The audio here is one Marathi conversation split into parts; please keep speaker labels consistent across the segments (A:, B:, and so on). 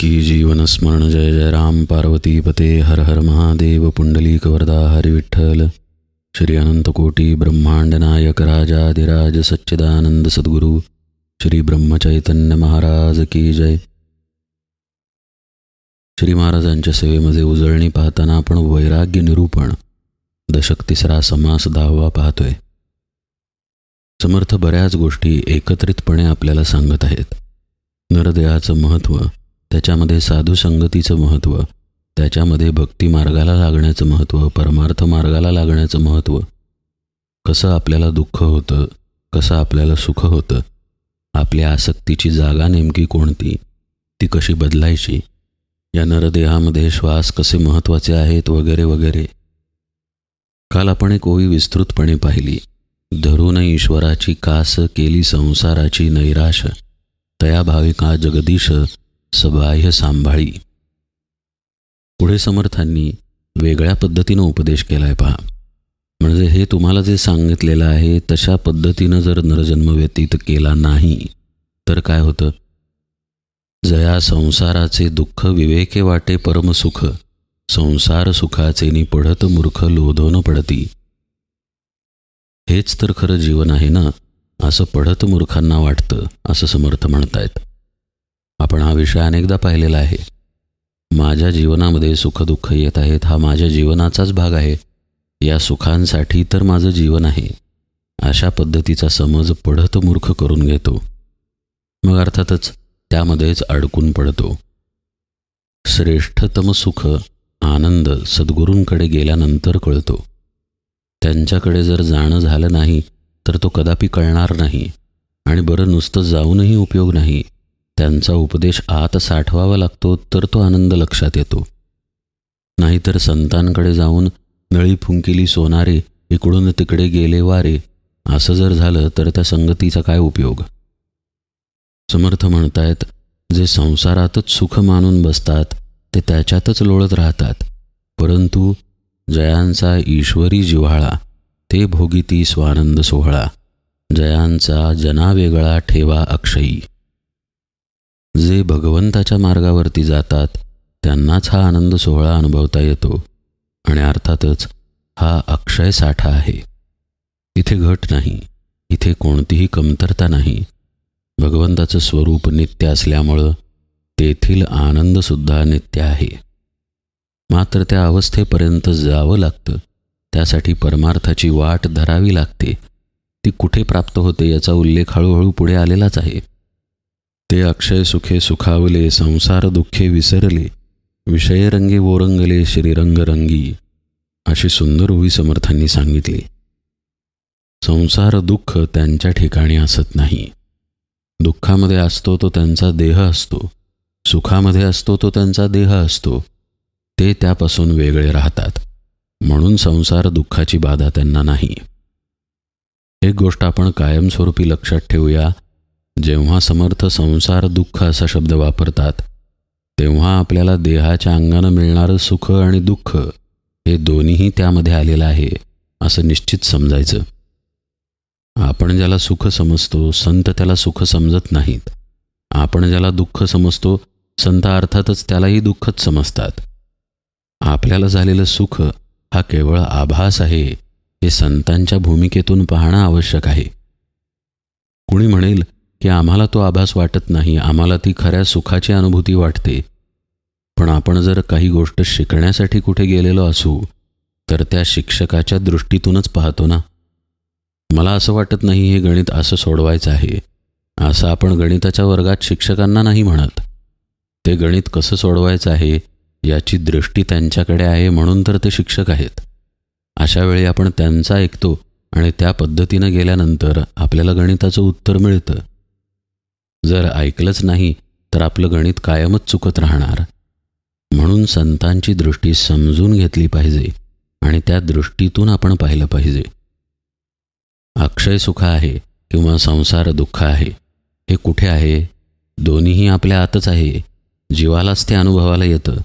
A: की जीवन स्मरण जय जय राम पार्वती पते हर हर महादेव पुंडलीक वरदा हरि विठ्ठल श्री अनंत कोटी ब्रह्मांड नायक राजाधिराज सच्चिदानंद सद्गुरु। श्री ब्रह्मचैतन्य महाराज की जय। श्री महाराजांच्या सेवेमध्ये उजळणी पाहताना आपण वैराग्य निरूपण दशक तिसरा समास दहावा पाहतोय. समर्थ बऱ्याच गोष्टी एकत्रितपणे आपल्याला सांगत आहेत. नरदेहाचं महत्त्व त्याच्यामध्ये साधू संगतीचं महत्त्व त्याच्यामध्ये भक्ती मार्गाला लागण्याचं महत्त्व परमार्थ मार्गाला लागण्याचं महत्त्व. कसं आपल्याला दुःख होतं कसं आपल्याला सुख होतं आपल्या आसक्तीची जागा नेमकी कोणती ती कशी बदलायची या नरदेहामध्ये श्वास कसे महत्त्वाचे आहेत वगैरे वगैरे. काल आपण एक ओळी विस्तृतपणे पाहिली. धरून ईश्वराची कास केली संसाराची नैराश. तया भाविका जगदीश सबाह्य सांभाळी. पुढे समर्थांनी वेगळ्या पद्धतीनं उपदेश केलाय पहा. म्हणजे हे तुम्हाला जे सांगितलेलं आहे तशा पद्धतीनं जर नरजन्म व्यतीत केला नाही तर काय होतं? जया संसाराचे दुःख विवेके वाटे परमसुख संसार सुखाचे नि पडत मूर्ख लोधोन पडती. हेच तर खरं जीवन आहे ना असं पढत मूर्खांना वाटतं असं समर्थ म्हणतायत. आपण हा विषय अनेकदा पाहिलेला आहे. माझ्या जीवनामध्ये सुखदुःख येत आहेत हा माझ्या जीवनाचाच भाग आहे. या सुखांसाठी तर माझं जीवन आहे. अशा पद्धतीचा समज पढत मूर्ख करून घेतो. मग अर्थातच त्यामध्येच अडकून पडतो. श्रेष्ठतम सुख आनंद सद्गुरूंकडे गेल्यानंतर कळतो. त्यांच्याकडे जर जाणं झालं नाही तर तो कदापि कळणार नाही. आणि बरं नुसतं जाऊनही उपयोग नाही. त्यांचा उपदेश आत साठवावा लागतो तर तो आनंद लक्षात येतो. नाहीतर संतांकडे जाऊन नळी फुंकिली सोनारे इकडून तिकडे गेले वारे असं जर झालं तर त्या संगतीचा काय उपयोग? समर्थ म्हणतायत जे संसारातच सुख मानून बसतात ते त्याच्यातच लोळत राहतात. परंतु जयांचा ईश्वरी जिव्हाळा ते भोगिती स्वानंद सोहळा. जयांचा जनावेगळा ठेवा अक्षयी. जे भगवंताच्या मार्गावरती जातात त्यांनाच हा आनंद सोहळा अनुभवता येतो. आणि अर्थातच हा अक्षय साठा आहे. इथे घट नाही इथे कोणतीही कमतरता नाही. भगवंताचं स्वरूप नित्य असल्यामुळं तेथील आनंदसुद्धा नित्य आहे. मात्र त्या अवस्थेपर्यंत जावं लागतं. त्यासाठी परमार्थाची वाट धरावी लागते. ती कुठे प्राप्त होते याचा उल्लेख हळूहळू पुढे आलेलाच आहे. ते अक्षय सुखे सुखावले संसार दुःखे विसरले विषयरंगी ओरंगले श्रीरंगरंगी अशी सुंदर उभी समर्थांनी सांगितली. संसार दुःख त्यांच्या ठिकाणी असत नाही. दुःखामध्ये असतो तो त्यांचा देह असतो. सुखामध्ये असतो तो त्यांचा देह असतो. ते त्यापासून वेगळे राहतात. म्हणून संसार दुःखाची बाधा त्यांना नाही. एक गोष्ट आपण कायमस्वरूपी लक्षात ठेवूया. जेव्हा समर्थ संसार दुःख असा शब्द वापरतात तेव्हा आपल्याला देहाच्या अंगानं मिळणारं सुख आणि दुःख हे दोन्हीही त्यामध्ये आलेलं आहे असं निश्चित समजायचं. आपण ज्याला सुख समजतो संत त्याला सुख समजत नाहीत. आपण ज्याला दुःख समजतो संत अर्थातच त्यालाही दुःखच समजतात. आपल्याला झालेलं सुख हा केवळ आभास आहे हे संतांच्या भूमिकेतून पाहणं आवश्यक आहे. कुणी म्हणेल की आम्हाला तो आभास वाटत नाही आम्हाला ती खऱ्या सुखाची अनुभूती वाटते. पण आपण जर काही गोष्ट शिकण्यासाठी कुठे गेलेलो असू तर त्या शिक्षकाच्या दृष्टीतूनच पाहतो ना. मला असं वाटत नाही हे गणित असं सोडवायचं आहे असं आपण गणिताच्या वर्गात शिक्षकांना नाही म्हणत. ते गणित कसं सोडवायचं आहे याची दृष्टी त्यांच्याकडे आहे म्हणून तर ते शिक्षक आहेत. अशा वेळी आपण त्यांचा ऐकतो आणि त्या पद्धतीनं गेल्यानंतर आपल्याला गणिताचं उत्तर मिळतं. जर ऐकलंच नाही तर आपलं गणित कायमच चुकत राहणार. म्हणून संतांची दृष्टी समजून घेतली पाहिजे आणि त्या दृष्टीतून आपण पाहिलं पाहिजे. अक्षय सुख आहे किंवा संसार दुःख आहे हे कुठे आहे? दोन्हीही आपल्या आतच आहे. जीवालाच ते अनुभवाला येतं.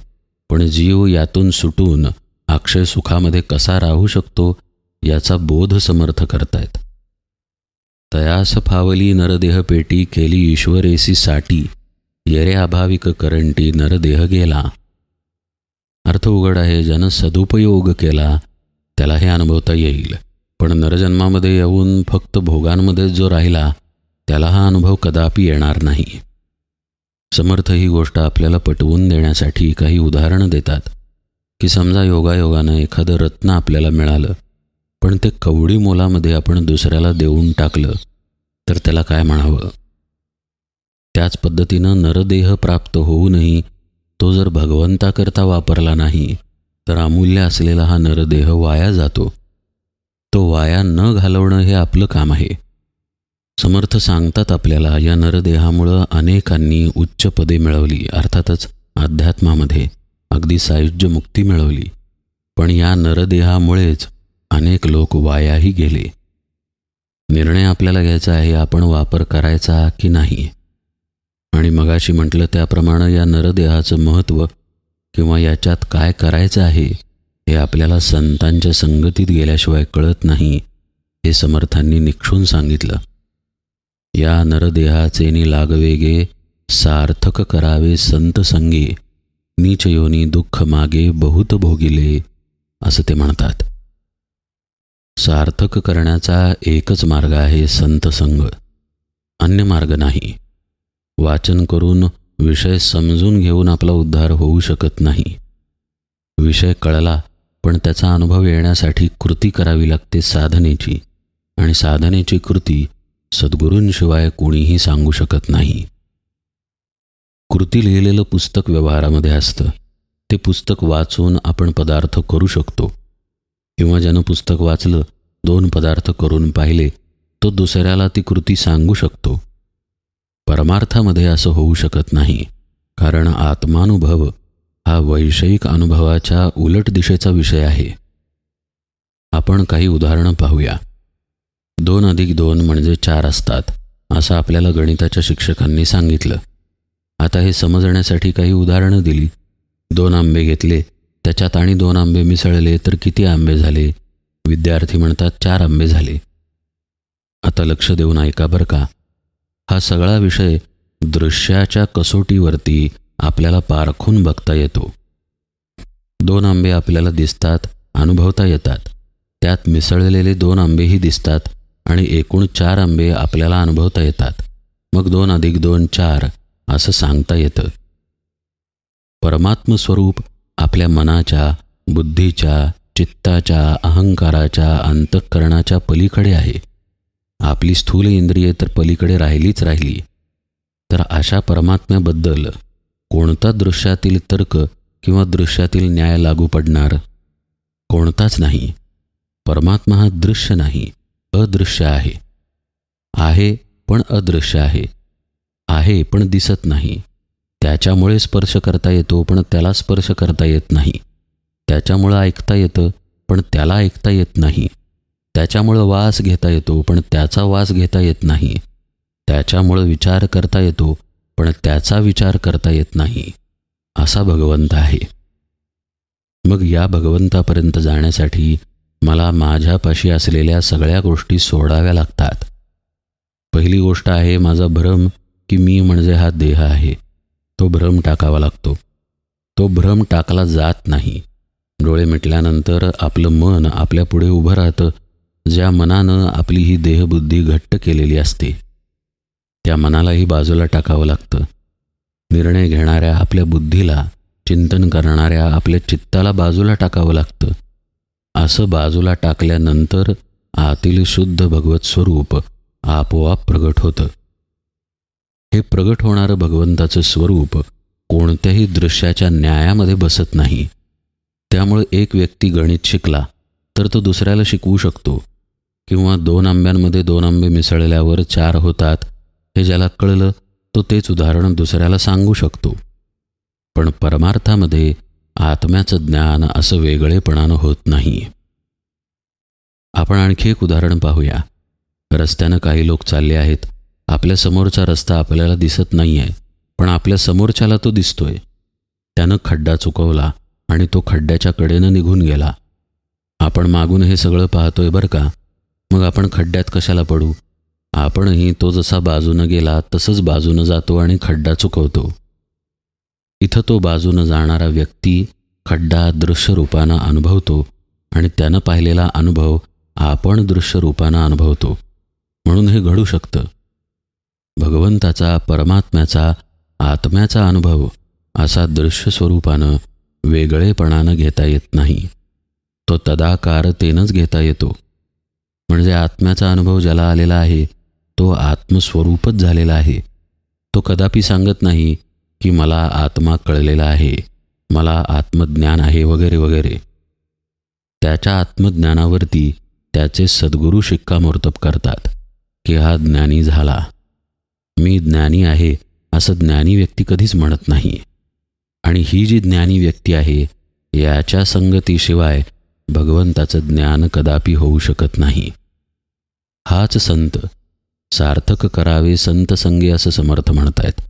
A: पण जीव यातून सुटून अक्षय सुखामध्ये कसा राहू शकतो याचा बोध समर्थ करतायत. तयास फावली नरदेह पेटी केली ईश्वरेसी साठी येरे अभाविक करंटी नरदेह गेला. अर्थ उघड आहे ज्यानं सदुपयोग केला. त्याला हे अनुभवता येईल. पण नरजन्मामध्ये येऊन फक्त भोगांमध्ये जो राहिला त्याला हा अनुभव कदापि येणार नाही. समर्थ ही गोष्ट आपल्याला पटवून देण्यासाठी काही उदाहरणं देतात. की समजा योगायोगानं एखादं रत्न आपल्याला मिळालं. पण ते कवडी मोलामध्ये आपण दुसऱ्याला देऊन टाकलं तर त्याला काय म्हणावं? त्याच पद्धतीनं नरदेह प्राप्त होऊनही तो जर भगवंताकरता वापरला नाही तर अमूल्य असलेला हा नरदेह वाया जातो. तो वाया न घालवणं हे आपलं काम आहे. समर्थ सांगतात आपल्याला या नरदेहामुळं अनेकांनी उच्च पदे मिळवली अर्थातच अध्यात्मामध्ये अगदी सायुज्य मुक्ती मिळवली. पण या नरदेहामुळेच अनेक लोक वायाही गेले. निर्णय आपल्याला घ्यायचा आहे आपण वापर करायचा की नाही? आणि मगाशी म्हटलं त्याप्रमाणे या नरदेहाचं महत्त्व किंवा याच्यात काय करायचं आहे हे आपल्याला संतांच्या संगतीत गेल्याशिवाय कळत नाही हे समर्थांनी निक्षून सांगितलं. या नरदेहाचे नि लागवेगे सार्थक करावे संत संगे नीच योनी दुःख मागे बहुत भोगिले असं ते म्हणतात. सार्थक करण्याचा एकच मार्ग आहे संत संग अन्य मार्ग नाही. वाचन करून विषय समजून घेऊन आपला उद्धार होऊ शकत नाही. विषय कळला पण त्याचा अनुभव येण्यासाठी कृती करावी लागते साधनेची. आणि साधनेची कृती सद्गुरूंशिवाय कोणीही सांगू शकत नाही. कृती लिहिलेलं पुस्तक व्यवहारामध्ये असतं. ते पुस्तक वाचून आपण पदार्थ करू शकतो. किंवा ज्यानं पुस्तक वाचलं दोन पदार्थ करून पाहिले तो दुसऱ्याला ती कृती सांगू शकतो. परमार्थामध्ये असं होऊ शकत नाही कारण आत्मानुभव हा वैषयिक अनुभवाच्या उलट दिशेचा विषय आहे. आपण काही उदाहरणं पाहूया. दोन अधिक दोन म्हणजे चार असतात असं आपल्याला गणिताच्या शिक्षकांनी सांगितलं. आता हे समजण्यासाठी काही उदाहरणं दिली. दोन आंबे घेतले त्याच्यात आणि दोन आंबे मिसळले तर किती आंबे झाले? विद्यार्थी म्हणतात चार आंबे झाले. आता लक्ष देऊन ऐका बरं का. हा सगळा विषय दृश्याच्या कसोटीवरती आपल्याला पारखून बघता येतो. दोन आंबे आपल्याला दिसतात अनुभवता येतात. त्यात मिसळलेले दोन आंबेही दिसतात आणि एकूण चार आंबे आपल्याला अनुभवता येतात. मग दोन अधिक दोन चार असं सांगता येतं. परमात्मस्वरूप आपल्या मनाच्या बुद्धीच्या चित्ताच्या अहंकाराच्या अंतःकरणाच्या पलीकडे आहे. आपली स्थूल इंद्रिये तर पलीकडे राहिलीच राहिली. तर अशा परमात्म्याबद्दल कोणता दृश्यातील तर्क किंवा दृश्यातील न्याय लागू पडणार? कोणताच नाही. परमात्मा हा दृश्य नाही अदृश्य आहे. आहे पण अदृश्य आहे. आहे पण दिसत नाही. त्याच्यामुळे स्पर्श करता येतो पण त्याला स्पर्श करता येत नाही. त्याच्यामुळं ऐकता येतं पण त्याला ऐकता येत नाही. त्याच्यामुळं वास घेता येतो पण त्याचा वास घेता येत नाही. त्याच्यामुळं विचार करता येतो पण त्याचा विचार करता येत नाही. असा भगवंत आहे. मग या भगवंतापर्यंत जाण्यासाठी मला माझ्यापाशी असलेल्या सगळ्या गोष्टी सोडाव्या लागतात. पहिली गोष्ट आहे माझा भ्रम की मी म्हणजे हा देह आहे. तो भ्रम टाकावा लागतो. तो भ्रम टाकला जात नाही. डोळे मिटल्यानंतर आपलं मन आपल्यापुढे उभं राहतं. ज्या मनानं आपली ही देहबुद्धी घट्ट केलेली असते त्या मनालाही बाजूला टाकावं लागतं. निर्णय घेणाऱ्या आपल्या बुद्धीला चिंतन करणाऱ्या आपल्या चित्ताला बाजूला टाकावं लागतं. असं बाजूला टाकल्यानंतर आतील शुद्ध भगवत स्वरूप आपोआप प्रगट होतं. हे प्रगट होणारं भगवंताचं स्वरूप कोणत्याही दृश्याच्या न्यायामध्ये बसत नाही. त्यामुळे एक व्यक्ती गणित शिकला तर तो दुसऱ्याला शिकवू शकतो. किंवा दोन आंब्यांमध्ये दोन आंबे मिसळल्यावर चार होतात हे ज्याला कळलं तो तेच उदाहरण दुसऱ्याला सांगू शकतो. पण परमार्थामध्ये आत्म्याचं ज्ञान असं वेगळेपणानं होत नाही. आपण आणखी एक उदाहरण पाहूया. रस्त्यानं काही लोक चालले आहेत आपल्या समोरचा रस्ता आपल्याला दिसत नाही आहे पण आपल्या समोरच्याला तो दिसतोय. त्यानं खड्डा चुकवला आणि तो खड्ड्याच्या कडेनं निघून गेला. आपण मागून हे सगळं पाहतोय बरं का? मग आपण खड्ड्यात कशाला पडू? आपणही तो जसा बाजूनं गेला तसंच बाजूनं जातो आणि खड्डा चुकवतो. इथं तो बाजूनं जाणारा व्यक्ती खड्डा दृश्यरूपानं अनुभवतो आणि त्यानं पाहिलेला अनुभव आपण दृश्यरूपानं अनुभवतो. म्हणून हे घडू शकतं. भगवंताचा परमात्म्याचा आत्म्याचा अनुभव असा दृश्य स्वरूपानं वेगळेपणानं घेता येत नाही. तो तदाकारतेनंच घेता येतो. म्हणजे आत्म्याचा अनुभव ज्याला आलेला आहे तो आत्मस्वरूपच झालेला आहे. तो कदापि सांगत नाही की मला आत्मा कळलेला आहे मला आत्मज्ञान आहे वगैरे वगैरे. त्याच्या आत्मज्ञानावरती त्याचे सद्गुरू शिक्कामोर्तब करतात की हा ज्ञानी झाला. मी ज्ञानी आहे असं ज्ञानी व्यक्ती कधीच म्हणत नाही. आणि ही जी ज्ञानी व्यक्ती आहे याच्या संगतीशिवाय भगवंताचं ज्ञान कदापि होऊ शकत नाही. हाच संत सार्थक करावे संत संगे असं समर्थ म्हणतायत.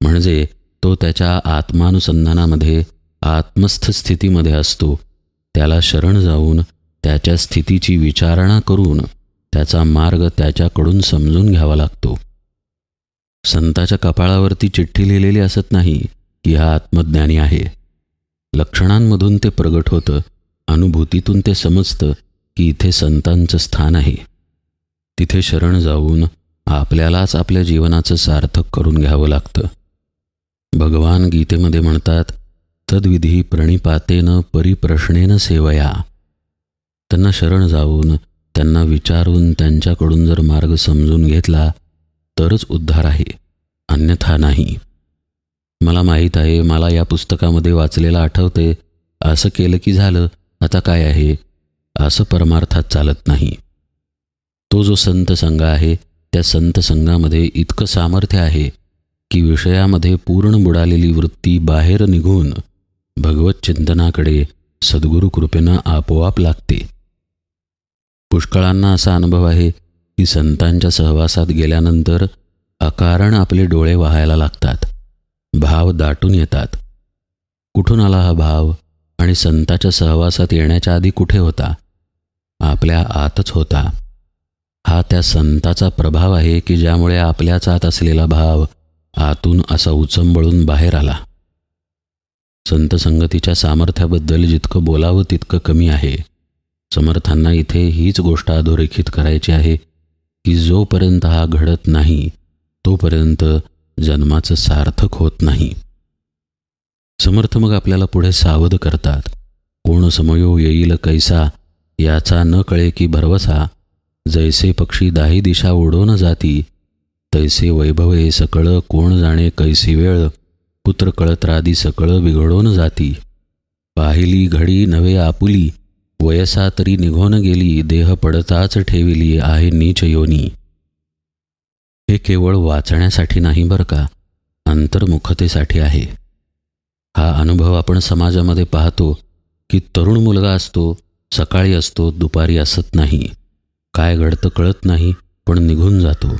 A: म्हणजे तो त्याच्या आत्मानुसंधानामध्ये आत्मस्थ स्थितीमध्ये असतो. त्याला शरण जाऊन त्याच्या स्थितीची विचारणा करून त्याचा मार्ग त्याच्याकडून समजून घ्यावा लागतो. संताच्या कपाळावरती चिठ्ठी लिहिलेली असत नाही की हा आत्मज्ञानी आहे. लक्षणांमधून ते प्रगट होतं अनुभूतीतून ते समजतं की इथे संतांचं स्थान आहे. तिथे शरण जाऊन आपल्यालाच आपल्या जीवनाचं सार्थक करून घ्यावं लागतं. भगवान गीतेमध्ये म्हणतात तद्विधी प्रणिपातेनं परिप्रश्नेनं सेवया. त्यांना शरण जाऊन त्यांना विचारून त्यांच्याकडून जर मार्ग समजून घेतला तरच उद्धार आहे. अन्यथा नाही. मला माहीत आहे मला या पुस्तकामध्ये वाचलेलं आठवते असं केलं की झालं आता काय आहे? असं परमार्थात चालत नाही. तो जो संत संघ आहे त्या संत संघामध्ये इतकं सामर्थ्य आहे की विषयामध्ये पूर्ण बुडालेली वृत्ती बाहेर निघून भगवत चिंतनाकडे सद्गुरू कृपेनं आपोआप लागते. पुष्कळांना असा अनुभव आहे की संतांच्या सहवासात गेल्यानंतर अकारण आपले डोळे वाहायला लागतात. भाव दाटून येतात. कुठून आला हा भाव? आणि संताच्या सहवासात येण्याच्या आधी कुठे होता? आपल्या आतच होता. हा त्या संताचा प्रभाव आहे की ज्यामुळे आपल्याच आत असलेला भाव आतून असा उचंबळून बाहेर आला. संत संगतीच्या सामर्थ्याबद्दल जितकं बोलावं तितकं कमी आहे. समर्थांना इथे हीच गोष्ट अधोरेखित करायची आहे की जोपर्यंत हा घडत नाही तोपर्यंत जन्माचं सार्थक होत नाही. समर्थ मग आपल्याला पुढे सावध करतात. कोण समयो येईल कैसा याचा न कळे की भरवसा. जैसे पक्षी दाही दिशा उडवून जाती तैसे वैभव हे सकळ कोण जाणे कैसी वेळ. पुत्र कळत्रादी सकळ बिघडवून जाती. पाहिली घडी नव्हे आपुली वयसा तरी निघून गेली देह पडताच ठेविली आहे नीच योनी. हे केवळ वाचण्यासाठी नाही बरं का? अंतर्मुखतेसाठी आहे. हा अनुभव आपण समाजामध्ये पाहतो की तरुण मुलगा असतो सकाळी असतो दुपारी असत नाही. काय घडतं कळत नाही पण निघून जातो.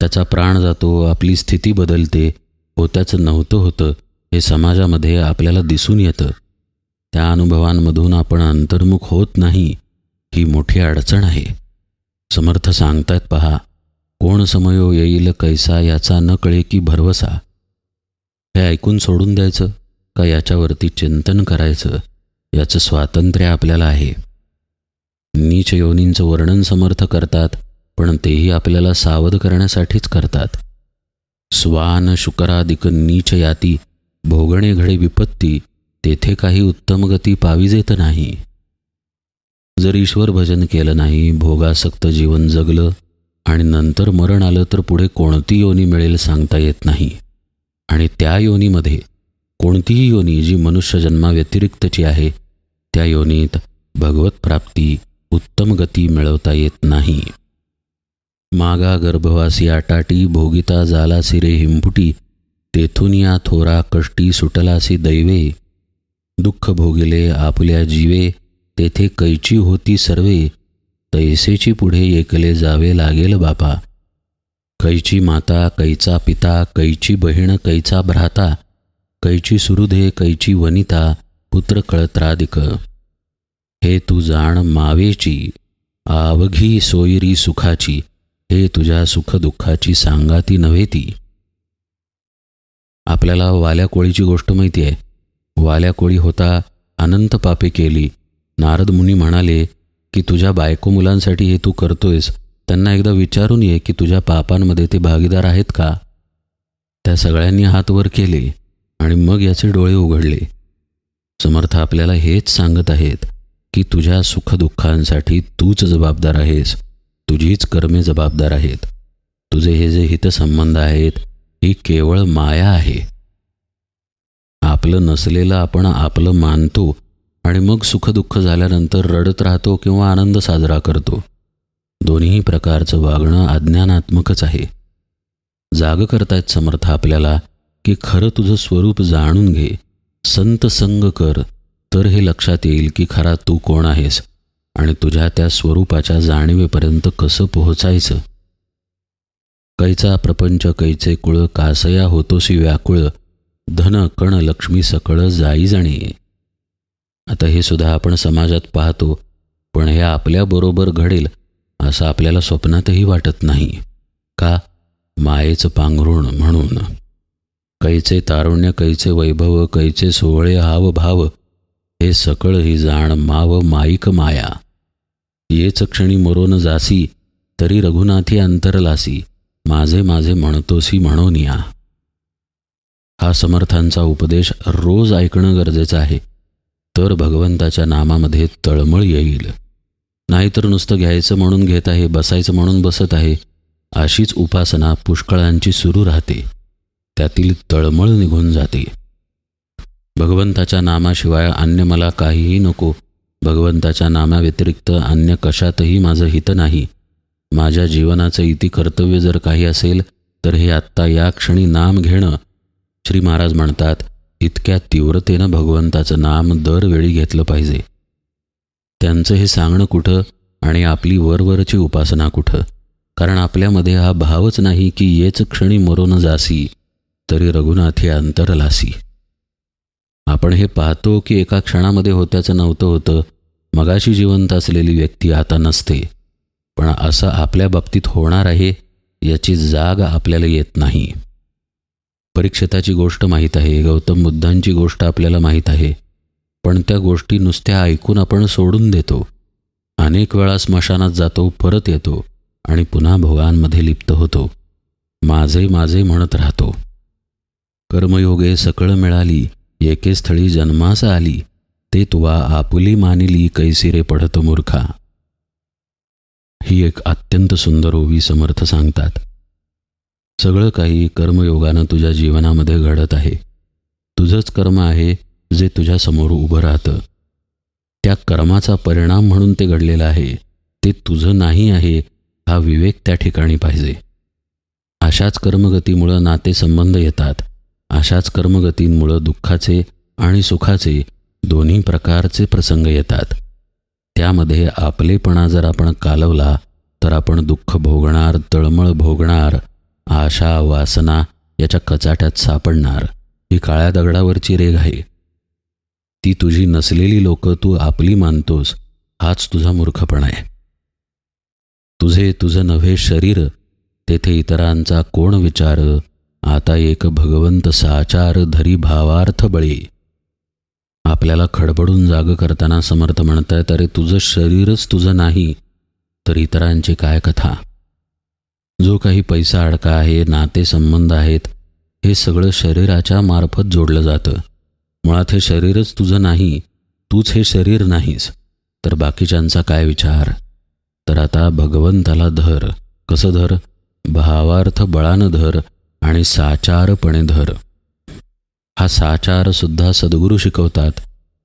A: त्याचा प्राण जातो आपली स्थिती बदलते होत्याचं नव्हतं होतं हे समाजामध्ये आपल्याला दिसून येतं. त्या अनुभवांमधून आपण अंतर्मुख होत नाही ही मोठी अडचण आहे. समर्थ सांगतायत पहा कोण समयो येईल कैसा याचा न कळे की भरवसा. हे ऐकून सोडून द्यायचं का याच्यावरती चिंतन करायचं? याचं स्वातंत्र्य आपल्याला आहे. नीच योनींचं वर्णन समर्थ करतात पण तेही आपल्याला सावध करण्यासाठीच करतात. स्वान शुकरादिक नीच याती भोगणे घडे विपत्ती तेथे काही उत्तम गती पाविजेत नाही. जर ईश्वर भजन केलं नाही भोगासक्त जीवन जगलं आणि नंतर मरण आलं तर पुढे कोणती योनी मिळेल सांगता येत नाही. आणि त्या योनीमध्ये कोणतीही योनी जी मनुष्य जन्माव्यतिरिक्तची आहे त्या योनीत भगवत प्राप्ती उत्तम गती मिळवता येत नाही. मागा गर्भवासी आटाटी भोगिता जालासी सिरे हिंपुटी तेथून या थोरा कष्टी सुटलासी दैवे दुःख भोगिले आपल्या जीवे तेथे कैची होती सर्वे तैसेची पुढे एकले जावे लागेल बापा. कैची माता कैचा पिता कैची बहीण कैचा भ्राता कैची सुहृदे कैची वनिता पुत्र कळत्रादिक. हे तू जाण मावेची आवघी सोयरी सुखाची हे तुझ्या सुखदुःखाची सांगाती नव्हे ती. आपल्याला वाल्या कोळीची गोष्ट माहिती आहे. वाल्या कोळी होता अनंत पापे केली. नारद मुनी म्हणाले की तुझ्या बायको मुलांसाठी हे तू करतोयस. त्यांना एकदा विचारून ये की तुझ्या पापांमध्ये ते भागीदार आहेत का? त्या सगळ्यांनी हात वर केले आणि मग याचे डोळे उघडले. समर्थ आपल्याला हेच सांगत आहेत की तुझ्या सुखदुःखांसाठी तूच जबाबदार आहेस. तुझीच कर्मे जबाबदार आहेत. तुझे हे जे हितसंबंध आहेत ही केवळ माया आहे. आपलं नसलेलं आपण आपलं मानतो आणि मग सुखदुःख झाल्यानंतर रडत राहतो किंवा आनंद साजरा करतो. दोन्ही प्रकारचं वागणं अज्ञानात्मकच आहे. जाग करतायत समर्थ आपल्याला की खरं तुझं स्वरूप जाणून घे. संत संग कर तर हे लक्षात येईल की खरा तू कोण आहेस आणि तुझ्या त्या स्वरूपाच्या जाणीवेपर्यंत कसं पोहोचायचं. कैचा प्रपंच कैचे कुळ कासया होतोसी व्याकुळ धन कण लक्ष्मी सकळ जाई जाणे. आता हे सुद्धा आपण समाजात पाहतो पण हे आपल्याबरोबर घडेल असं आपल्याला स्वप्नातही वाटत नाही. का? मायेचं पांघरुण म्हणून. कैचे तारुण्य कैचे वैभव कैचे सोहळे हाव भाव हे सकळ ही जाण माव माईक माया. येच क्षणी मरोन जासी तरी रघुनाथी अंतरलासी माझे माझे म्हणतोसी म्हणून या. हा समर्थांचा उपदेश रोज ऐकणं गरजेचं आहे. तर भगवंताच्या नामामध्ये तळमळ येईल. नाहीतर नुसतं घ्यायचं म्हणून घेत आहे बसायचं म्हणून बसत आहे अशीच उपासना पुष्कळांची सुरू राहते. त्यातील तळमळ निघून जाते. भगवंताच्या नामाशिवाय अन्य मला काहीही नको. भगवंताच्या नामाव्यतिरिक्त अन्य कशातही माझं हित नाही. माझ्या जीवनाचं इति कर्तव्य जर काही असेल तर हे आत्ता या क्षणी नाम घेणं श्री महाराज म्हणतात इतक्या तीव्रतेनं भगवंताचं नाम दरवेळी घेतलं पाहिजे. त्यांचं हे सांगणं कुठं आणि आपली वरवरची उपासना कुठं? कारण आपल्यामध्ये हा भावच नाही की येच क्षणी मरून जासी तरी रघुनाथी अंतरलासी आपण हे पाहतो की एका क्षणामध्ये होत्याचं नव्हतं होतं मगाशी जिवंत असलेली व्यक्ती आता नसते. पण असं आपल्या बाबतीत होणार आहे याची जाग आपल्याला येत नाही. परीक्षिताची गोष्ट माहीत आहे गौतम बुद्धांची गोष्ट आपल्याला माहीत आहे. पण त्या गोष्टी नुसत्या ऐकून आपण सोडून देतो. अनेक वेळा स्मशानात जातो परत येतो आणि पुन्हा भोगांमध्ये लिप्त होतो. माझे माझे म्हणत राहतो. कर्मयोगे सकळ मिळाली एके स्थळी जन्मास आली ते तुवा आपुली मानिली कैसिरे पडत मूर्खा. ही एक अत्यंत सुंदर ओवी समर्थ सांगतात. सगळं काही कर्मयोगानं तुझ्या जीवनामध्ये घडत आहे. तुझंच कर्म आहे जे तुझ्यासमोर उभं राहतं. त्या कर्माचा परिणाम म्हणून ते घडलेलं आहे. ते तुझं नाही आहे हा विवेक त्या ठिकाणी पाहिजे. अशाच कर्मगतीमुळं नातेसंबंध येतात. अशाच कर्मगतींमुळं दुःखाचे आणि सुखाचे दोन्ही प्रकारचे प्रसंग येतात. त्यामध्ये आपलेपणा जर आपण कालवला तर आपण दुःख भोगणार तळमळ भोगणार आशा वासना याच्या कचाट्यात सापडणार. ही काळ्या दगडावरची रेघ आहे. ती तुझी नसलेली लोक तू आपली मानतोस हाच तुझा मूर्खपणा आहे. तुझे तुझं नव्हे शरीर तेथे इतरांचा कोण विचार? आता एक भगवंत साचार धरी भावार्थ बळी. आपल्याला खडबडून जाग करताना समर्थ म्हणतायत अरे तुझं शरीरच तुझं नाही. तर इतरांची काय कथा? जो काही पैसा अडका आहे नातेसंबंध आहेत हे सगळं शरीराच्या मार्फत जोडलं जातं. मुळात हे शरीरच तुझं नाही तूच हे शरीर नाहीस. तर बाकीच्यांचा काय विचार? तर आता भगवंताला धर. कसं धर? भावार्थ बळानं धर आणि साचारपणे धर. हा साचारसुद्धा सद्गुरू शिकवतात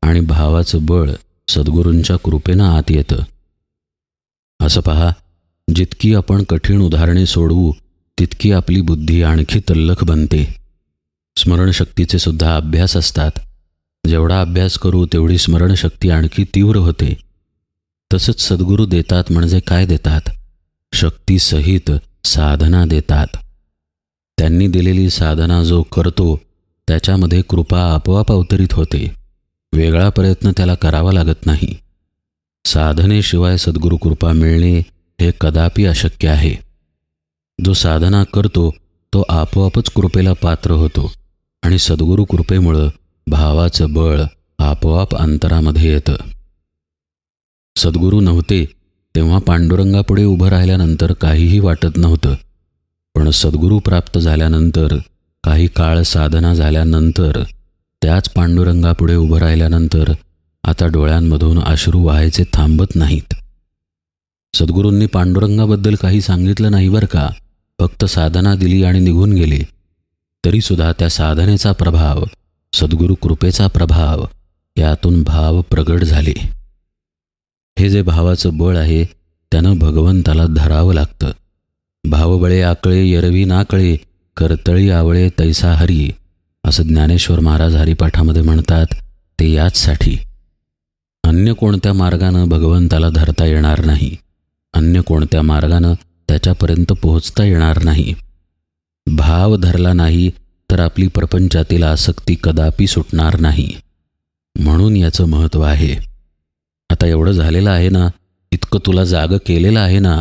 A: आणि भावाचं बळ सद्गुरूंच्या कृपेनं आत येतं. असं पहा. जितकी आपण कठीण उदाहरणे सोडवू तितकी आपली बुद्धी आणखी तल्लख बनते. स्मरणशक्तीचे सुद्धा अभ्यास असतात. जेवढा अभ्यास करू तेवढी स्मरणशक्ती आणखी तीव्र होते. तसंच सद्गुरू देतात म्हणजे काय देतात? शक्तीसहित साधना देतात. त्यांनी दिलेली साधना जो करतो त्याच्यामध्ये कृपा आपोआप अवतरित होते. वेगळा प्रयत्न त्याला करावा लागत नाही. साधनेशिवाय सद्गुरू कृपा मिळणे हे कदापि अशक्य आहे. जो साधना करतो तो आपोआपच कृपेला पात्र होतो आणि सद्गुरू कृपेमुळं भावाचं बळ आपोआप अंतरामध्ये येतं. सद्गुरू नव्हते तेव्हा पांडुरंगापुढे उभं राहिल्यानंतर काहीही वाटत नव्हतं. पण सद्गुरू प्राप्त झाल्यानंतर काही काळ साधना झाल्यानंतर त्याच पांडुरंगापुढे उभं राहिल्यानंतर आता डोळ्यांमधून अश्रू व्हायचे थांबत नाहीत. सद्गुरूंनी पांडुरंगाबद्दल काही सांगितलं नाही बरं का. फक्त साधना दिली आणि निघून गेले. तरीसुद्धा त्या साधनेचा प्रभाव सद्गुरू कृपेचा प्रभाव यातून भाव प्रगट झाले. हे जे भावाचं बळ आहे त्यानं भगवंताला धरावं लागतं. भावबळे आकळे यरवी नाकळे करतळी आवळे तैसा हरी असं ज्ञानेश्वर महाराज हरिपाठामध्ये म्हणतात ते याचसाठी. अन्य कोणत्या मार्गानं भगवंताला धरता येणार नाही. अन्य कोणत्या मार्गानं त्याच्यापर्यंत पोहोचता येणार नाही. भाव धरला नाही तर आपली प्रपंचातील आसक्ती कदापि सुटणार नाही. म्हणून याचं महत्त्व आहे. आता एवढं झालेलं आहे ना इतकं तुला जाग केलेलं आहे ना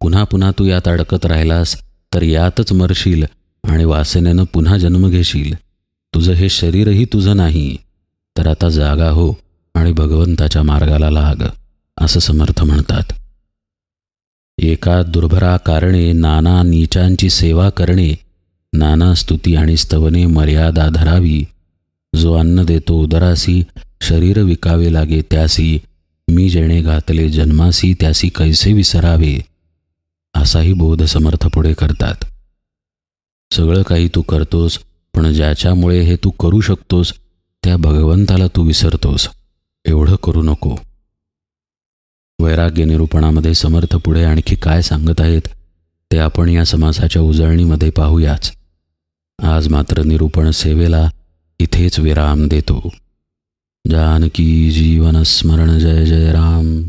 A: पुन्हा पुन्हा तू यात अडकत राहिलास तर यातच मरशील आणि वासनेनं पुन्हा जन्म घेशील. तुझं हे शरीरही तुझं नाही. तर आता जागा हो आणि भगवंताच्या मार्गाला लाग असं समर्थ म्हणतात. एका दुर्भरा कारणे नाना नीचांची सेवा करणे नाना स्तुती आणि स्तवने मर्यादा धरावी. जो अन्न देतो उदरासी शरीर विकावे लागे त्यासी मी जेणे घातले जन्मासी त्यासी कैसे विसरावे? असाही बोध समर्थ पुढे करतात. सगळं काही तू करतोस पण ज्याच्यामुळे हे तू करू शकतोस त्या भगवंताला तू विसरतोस. एवढं करू नको. वैराग्य निरूपणामध्ये समर्थ पुढे आणखी काय सांगत आहेत ते आपण या समासाच्या उजळणीमध्ये पाहूयाच. आज मात्र निरूपण सेवेला इथेच विराम देतो. जानकी जीवन स्मरण जय जय राम.